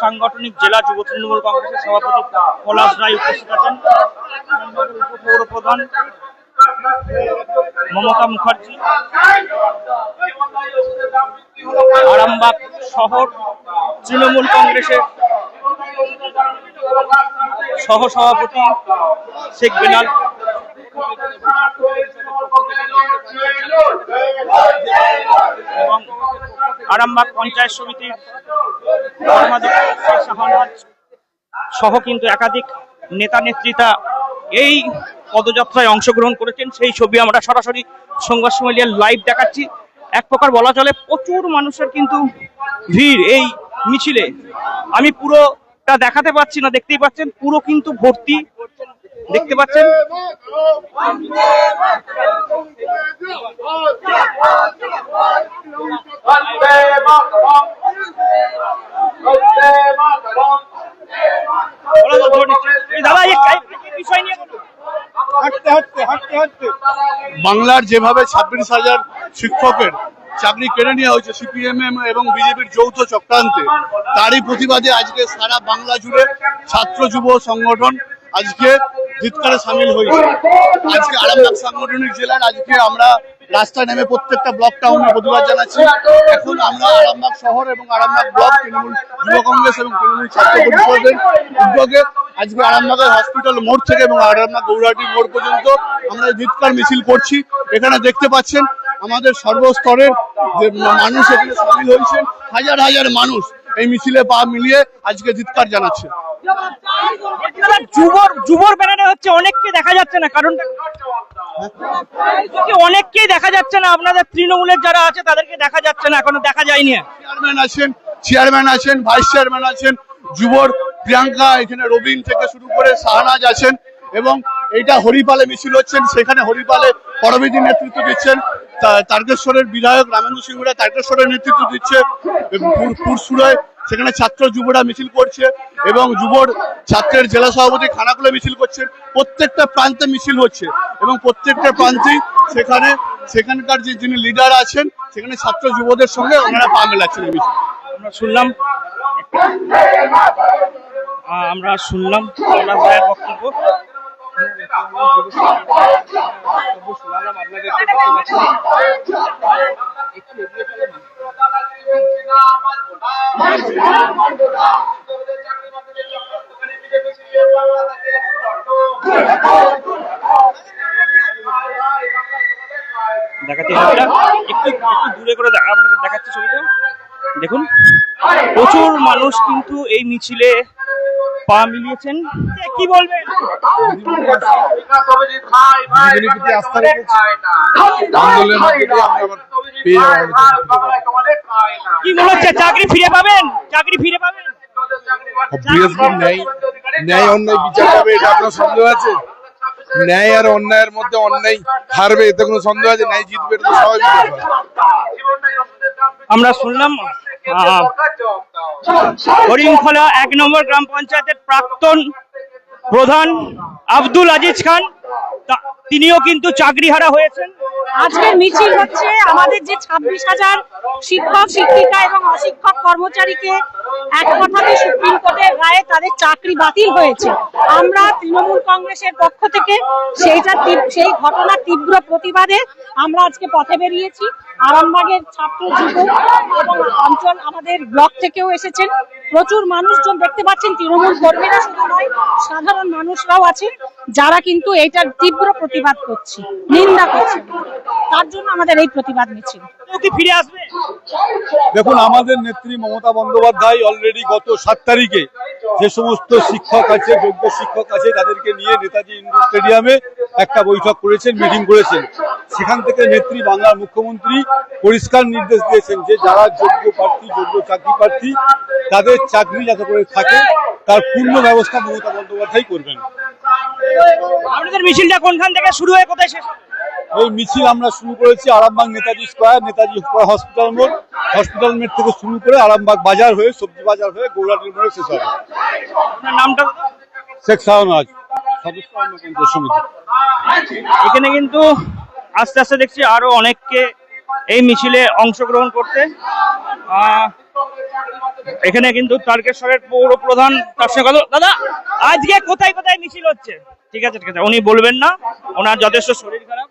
সাংগঠনিক জেলা যুব তৃণমূল কংগ্রেসের সভাপতি পলাশ রায় উপস্থিত আছেন। উপপৌর প্রধান মমতা মুখার্জি। আরামবাগ শহর তৃণমূল কংগ্রেসের সহ সভাপতি শেখ বেলাল। আরামবাগ পঞ্চায়েত সমিতির সহ কিন্তু একাধিক নেতা নেত্রীরা এই পদযাত্রায় অংশগ্রহণ করেছেন। সেই ছবি আমরা সরাসরি সংঘর্ষ মিলিয়ে লাইভ দেখাচ্ছি। এক প্রকার বলা চলে, প্রচুর মানুষের কিন্তু ভিড় এই মিছিলে। আমি পুরোটা দেখাতে পাচ্ছি না, দেখতেই পাচ্ছেন, পুরো কিন্তু ভর্তি দেখতে পাচ্ছেন? বাংলার যেভাবে ছাব্বিশ হাজার শিক্ষকের চাকরি কেড়ে নেওয়া হয়েছে সিপিএমএম এবং বিজেপির যৌথ চক্রান্তে তারই প্রতিবাদে আজকে সারা বাংলা জুড়ে ছাত্র যুব সংগঠন আজকে জিতকারে সামিল হয়েছে আজকে আরামবাগ সাংগঠনিক জেলার, আজকে আমরা রাস্তায় নেমে প্রত্যেকটা ব্লক টাউনে প্রতিবাদ জানাচ্ছি। এখন আমরা আরামবাগ শহর এবং আরামবাগ ব্লক তৃণমূল, যুব কংগ্রেস এবং তৃণমূল ছাত্র পরিষদের উদ্যোগে আজকে আরামবাগের হসপিটাল মোড় থেকে এবং আরামবাগ গৌরাটি মোড় পর্যন্ত আমরা জিতকার মিছিল করছি। এখানে দেখতে পাচ্ছেন আমাদের সর্বস্তরের যে মানুষ এখানে সামিল হয়েছেন, হাজার হাজার মানুষ এই মিছিলে পা মিলিয়ে আজকে জিতকার জানাচ্ছে যুবর চেয়ারম্যান আছেন ভাইস চেয়ারম্যান আছেন, যুবর প্রিয়াঙ্কা, এখানে রবিন থেকে শুরু করে শাহনাজ আছেন, এবং এটা হরিপালে মিছিল হচ্ছেন, সেখানে হরিপালে পরবিধি নেতৃত্ব দিচ্ছেন তারকেশ্বরের বিধায়ক রামেন্দ্র সিংহরা তারকেশ্বরের নেতৃত্ব দিচ্ছে পুর- পুরসুরায় সেখানে ছাত্র যুবরা মিছিল করছে এবং যুবর ছাত্রের জেলা সভাপতি খানাকুলে মিছিল করছেন প্রত্যেকটা প্রান্তে মিছিল হচ্ছে এবং প্রত্যেকটা প্রান্তেই সেখানে সেখানকার যে যিনি লিডার আছেন, সেখানে ছাত্র যুবদের সঙ্গে ওনারা পা মেলাচ্ছেন মিছিল। আমরা শুনলাম আমরা শুনলাম বক্তব্য। দেখুন প্রচুর মানুষ কিন্তু এই মিছিলে পা মিলিয়েছেন। কি বলবেন? কি মনে হচ্ছে চাকরি ফিরে পাবেন? চাকরি ফিরে পাবেন? ন্যায় ন্যায় অন্যায় বিচার এটা আপনার সন্দেহ আছে? ন্যায় আর অন্যায়ের মধ্যে অন্যায় হারবে এতে কোনো সন্দেহ আছে? ন্যায় জিতবে এটা তো স্বাভাবিক আমরা শুনলাম হরিংখলা এক নম্বর গ্রাম পঞ্চায়েতের প্রাক্তন প্রধান আব্দুল আজিজ খান। তিনিও কিন্তু চাকরিহারা হয়েছেন। আজকে মিছিল হচ্ছে। আমাদের যে ছাব্বিশ হাজার শিক্ষক, শিক্ষিকা এবং অশিক্ষক কর্মচারীকে এক সুপ্রিম কোর্টের রায়ে তাদের চাকরি বাতিল হয়েছে। আমরা তৃণমূল কংগ্রেসের পক্ষ থেকে সেই ঘটনার তীব্র প্রতিবাদে আমরা আজকে পথে বেরিয়েছি। আরামবাগের ছাত্র এবং আমাদের ব্লক থেকেও এসেছেন। প্রচুর মানুষজন দেখতে পাচ্ছেন, তৃণমূল কর্মীরা শুধু নয়, সাধারণ মানুষরাও আছেন, যারা কিন্তু এইটার তীব্র প্রতিবাদ করছে, নিন্দা করছে। তার জন্য আমাদের এই প্রতিবাদ মিছিল। ফিরে আসবে? দেখুন আমাদের নেত্রী মমতা বন্দ্যোপাধ্যায় অলরেডি গত সাত তারিখে যে সমস্ত শিক্ষক আছে যোগ্য শিক্ষক আছে তাদেরকে নিয়ে নেতাজি ইন্ডোর স্টেডিয়ামে একটা বৈঠক করেছেন মিটিং করেছেন। সেখান থেকে নেত্রী বাংলার মুখ্যমন্ত্রী পরিষ্কার নির্দেশ দিয়েছেন যে যারা যোগ্য প্রার্থী যোগ্য চাকরি প্রার্থী তাদের চাকরি যাতে করে থাকে তার পূর্ণ ব্যবস্থা মমতা বন্দ্যোপাধ্যায় করবেন। আপনাদের মিছিলটা কোনখান থেকে শুরু হয়ে কোথায় শেষ? এই মিছিল আমরা শুরু করেছি Arambagh Netaji square Netaji square hospital মোড়। হসপিটাল মোড় থেকে শুরু করে আরামবাগ বাজার হয়ে সবজি বাজার হয়ে গৌরাটির মোড়ে শেষ হবে। নামটা? শেখ শাহনাজ সদস্য অন্য সমিতি। এখানে কিন্তু আস্তে আস্তে দেখছি আরও অনেককে এই মিছিলে অংশগ্রহণ করতে। এখানে কিন্তু তারকেশ্বরের পৌর প্রধান তার সঙ্গে দাদা আজকে কোথায় কোথায় মিছিল হচ্ছে? ঠিক আছে ঠিক আছে। উনি বলবেন না, ওনার যথেষ্ট শরীর খারাপ,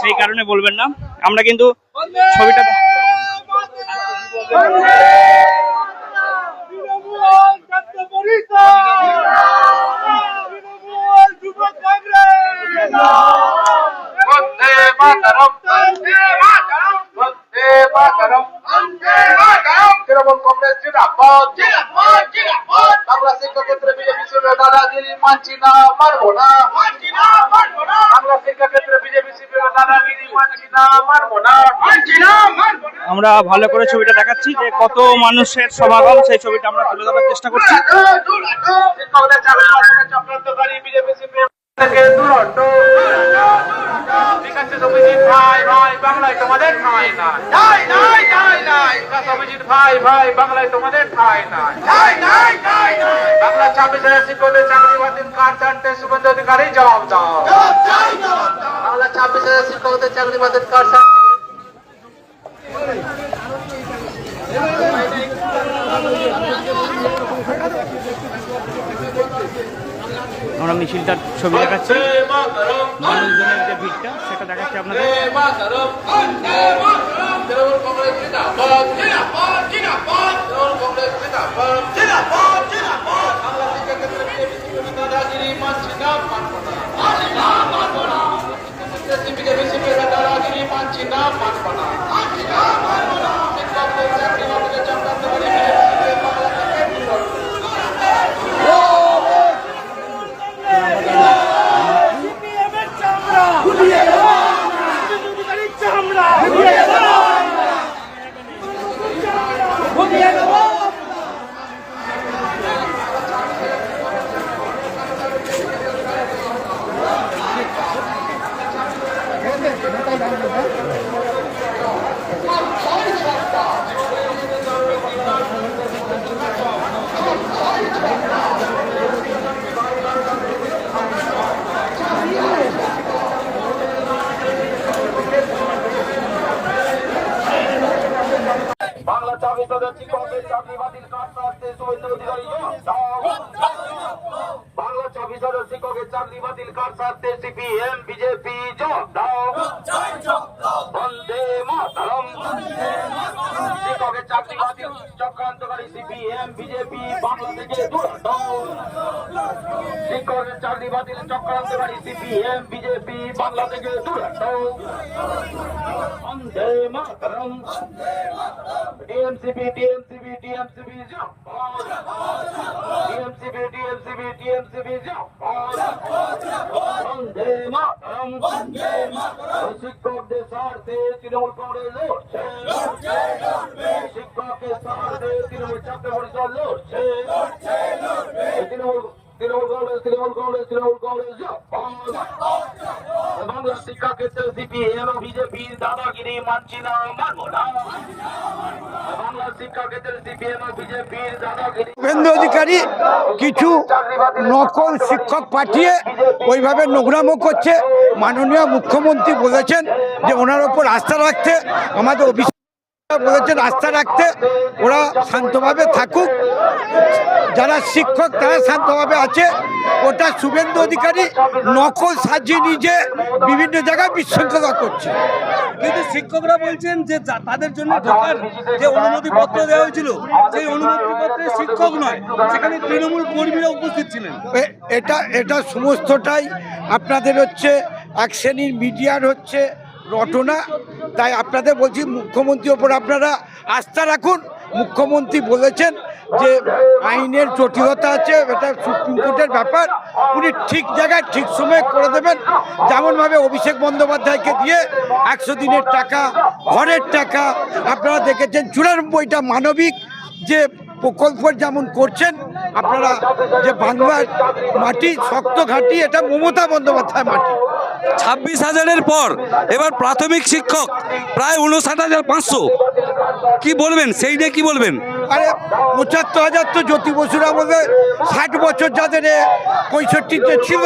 সেই কারণে বলবেন না। আমরা কিন্তু ছবিটা তৃণমূল কংগ্রেস জিন্দাবাদ বাংলা শিক্ষা ক্ষেত্রে বিজেপি শিবির দাদাগিরি মানছি না মানছি না মানবো না বাংলা শিক্ষা ক্ষেত্রে বিজেপি শিবির দাদাগিরি মানছি না মানবো না মানছি না মানবো না আমরা ভালো করে ছবিটা দেখাচ্ছি যে কত মানুষের সমাগম সেই ছবিটা আমরা তুলে ধরার চেষ্টা করছি ভাই ভাই বাংলায় তোমাদের ঠাঁই নাই নাই নাই নাই নাই অভিজিৎ ভাই ভাই বাংলায় তোমাদের ঠাঁই নাই নাই নাই নাই নাই বাংলা ছাব্বিশ হাজার শিক্ষকদের চাকরি বাতিল কার চারটে অধিকারী জবাব দাও হাজার শিক্ষকদের চাকরি বাতিল কার আমরা মিছিলটার ছবি দেখাচ্ছি। মানুষজনের যে ভিড়টা সেটা দেখাচ্ছি আপনাদের। जैसे बीजेपी से फिर हटा आगे ये मान বাংলা চাকরি তাদের শিক্ষকদের চাকরি বাতিল কাজ করতে শুভেন্দু অধিকারী বাংলা চব্বিশ হাজার শিক্ষকের চাকরি বাতিল কাজ সারতে সিপিএম বিজেপি জব দাও বন্দে মাতরম শিক্ষকের চাকরি বাতিল চক্রান্তকারী সিপিএম বিজেপি বাংলা থেকে দূর দাও শিক্ষকের চাকরি বাতিল চক্রান্তকারী সিপিএম বিজেপি বাংলা থেকে দূর বন্দে TMCP TMCP TMCP TMCP TMCP TMCP শিক্ষকদের স্বার্থে তৃণমূল কংগ্রেস লড়ছে শিক্ষকদের স্বার্থে তৃণমূল ছাত্র পরিষদ লড়ছে তৃণমূল কংগ্রেস তৃণমূল কংগ্রেস বাংলা দাদাগিরি মানছি না না অধিকারী, কিছু নকল শিক্ষক পাঠিয়ে ওইভাবে নোংরামো করছে। মাননীয় মুখ্যমন্ত্রী বলেছেন যে ওনার ওপর আস্থা রাখতে আমাদের অভিষেক বলেছেন আস্থা রাখতে ওরা শান্তভাবে থাকুক। যারা শিক্ষক তারা শান্তভাবে আছে। ওটা শুভেন্দু অধিকারী নকল সাজিয়ে নিজে বিভিন্ন জায়গায় বিশৃঙ্খলা করছে। কিন্তু শিক্ষকরা বলছেন যে তাদের জন্য ঢোকার যে অনুমতিপত্র দেওয়া হয়েছিল সেই অনুমতিপত্রে শিক্ষক নয় সেখানে তৃণমূল কর্মীরা উপস্থিত ছিলেন। এটা এটা সমস্তটাই আপনাদের হচ্ছে এক শ্রেণির মিডিয়ার হচ্ছে রটনা, তাই আপনাদের বলছি মুখ্যমন্ত্রীর ওপর আপনারা আস্থা রাখুন। মুখ্যমন্ত্রী বলেছেন যে আইনের জটিলতা আছে, এটা সুপ্রিম কোর্টের ব্যাপার। উনি ঠিক জায়গায় ঠিক সময়ে করে দেবেন। যেমনভাবে অভিষেক বন্দ্যোপাধ্যায়কে দিয়ে একশো দিনের টাকা, ঘরের টাকা, আপনারা দেখেছেন চুরানব্বইটা মানবিক যে প্রকল্প যেমন করছেন আপনারা যে বাংলার মাটি, শক্ত ঘাটি, এটা মমতা বন্দ্যোপাধ্যায় মাটি। ছাব্বিশ হাজারের পর এবার প্রাথমিক শিক্ষক, প্রায় উনষাট হাজার পাঁচশো। কি বলবেন? সেই নিয়ে কি বলবেন? আরে পঁচাত্তর হাজার তো জ্যোতি বসুর আমাদের ষাট বছর যাদের পঁয়ষট্টিতে ছিল,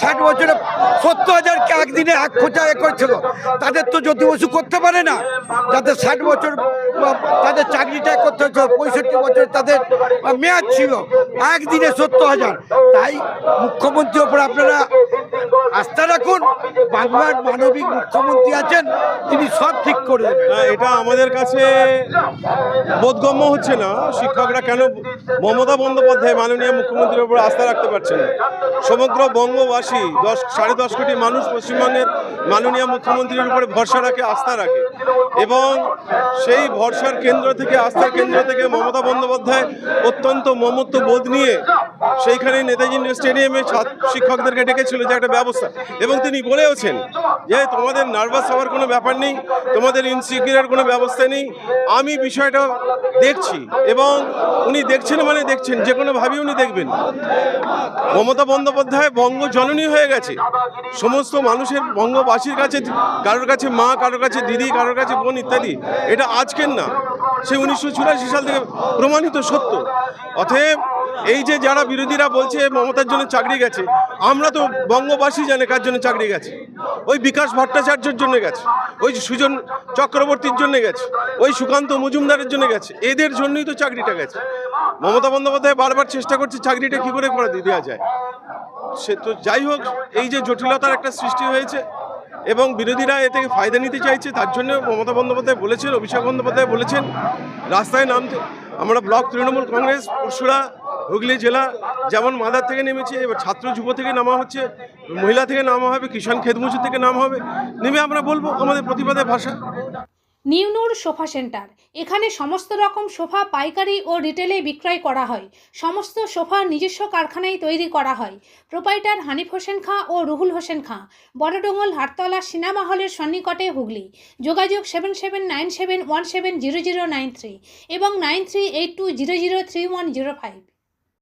ষাট বছরে সত্তর হাজারকে একদিনে এক খোঁচা এ করেছিল। তাদের তো জ্যোতি বসু করতে পারে না। যাদের ষাট বছর তাদের চাকরিটা করতে হচ্ছে পঁয়ষট্টি বছর তাদের মেয়াদ ছিল, একদিনে সত্তর হাজার। তাই মুখ্যমন্ত্রীর ওপর আপনারা আস্থা রাখুন বাংলার মানবিক মুখ্যমন্ত্রী আছেন, তিনি সব ঠিক করে এটা আমাদের কাছে বোধগম্য হচ্ছে শিক্ষকরা কেন মমতা বন্দ্যোপাধ্যায় মাননীয় মুখ্যমন্ত্রীর উপর আস্থা রাখতে পারছে না? সমগ্র বঙ্গবাসী দশ, সাড়ে দশ কোটি মানুষ পশ্চিমবঙ্গের মাননীয় মুখ্যমন্ত্রীর উপরে ভরসা রাখে, আস্থা রাখে। এবং সেই ভরসার কেন্দ্র থেকে, আস্থার কেন্দ্র থেকে মমতা বন্দ্যোপাধ্যায় অত্যন্ত মমত্ব বোধ নিয়ে সেইখানে নেতাজি স্টেডিয়ামে শিক্ষকদেরকে ডেকেছিল যে একটা ব্যবস্থা। এবং তিনি বলেওছেন যে তোমাদের নার্ভাস হওয়ার কোনো ব্যাপার নেই, তোমাদের ইনসিকিউরের কোনো ব্যবস্থা নেই। আমি বিষয়টা দেখছি এবং উনি দেখছেন মানে দেখছেন, যে কোনোভাবেই উনি দেখবেন। মমতা বন্দ্যোপাধ্যায় বঙ্গ জননী হয়ে গেছে। সমস্ত মানুষের বঙ্গবাসীর কাছে, কারোর কাছে মা, কারোর কাছে দিদি, কারোর কাছে বোন ইত্যাদি, এটা আজকের না। সে উনিশশো চুরাশি সাল থেকে প্রমাণিত সত্য। অতএব এই যে যারা বিরোধীরা বলছে মমতার জন্য চাকরি গেছে, আমরা তো বঙ্গবাসী জানে কার জন্য চাকরি গেছে। ওই বিকাশ ভট্টাচার্যের জন্য গেছে, ওই সুজন চক্রবর্তীর জন্য গেছে, ওই সুকান্ত মজুমদারের জন্য গেছে, এদের জন্যই তো চাকরিটা গেছে। মমতা বন্দ্যোপাধ্যায় বারবার চেষ্টা করছে চাকরিটা কি করে করে দেওয়া যায়। সে তো যাই হোক, এই যে জটিলতার একটা সৃষ্টি হয়েছে এবং বিরোধীরা এ থেকে ফায়দা নিতে চাইছে, তার জন্য মমতা বন্দ্যোপাধ্যায় বলেছেন, অভিষেক বন্দ্যোপাধ্যায় বলেছেন, রাস্তায় নামতে। আমরা ব্লক তৃণমূল কংগ্রেস, পরশুরা হুগলি জেলা যেমন মাদার থেকে নেমেছে, এবার ছাত্র যুব থেকে নামা হচ্ছে, মহিলা থেকে নামা হবে, কিষাণ খেতমজুর থেকে নামা হবে, নেমে আমরা বলব আমাদের প্রতিবাদের ভাষা। নিউনুর সোফা সেন্টার, এখানে সমস্ত রকম সোফা পাইকারি ও রিটেলে বিক্রয় করা হয়। সমস্ত সোফা নিজস্ব কারখানায় তৈরি করা হয়। প্রোপাইটার হানিফ হোসেন খাঁ ও রুহুল হোসেন খাঁ বড়ডোঙ্গল হাটতলা সিনেমা হলের সন্নিকটে হুগলি। যোগাযোগ seven seven nine seven one seven zero zero nine three এবং nine three eight two zero zero three one zero five.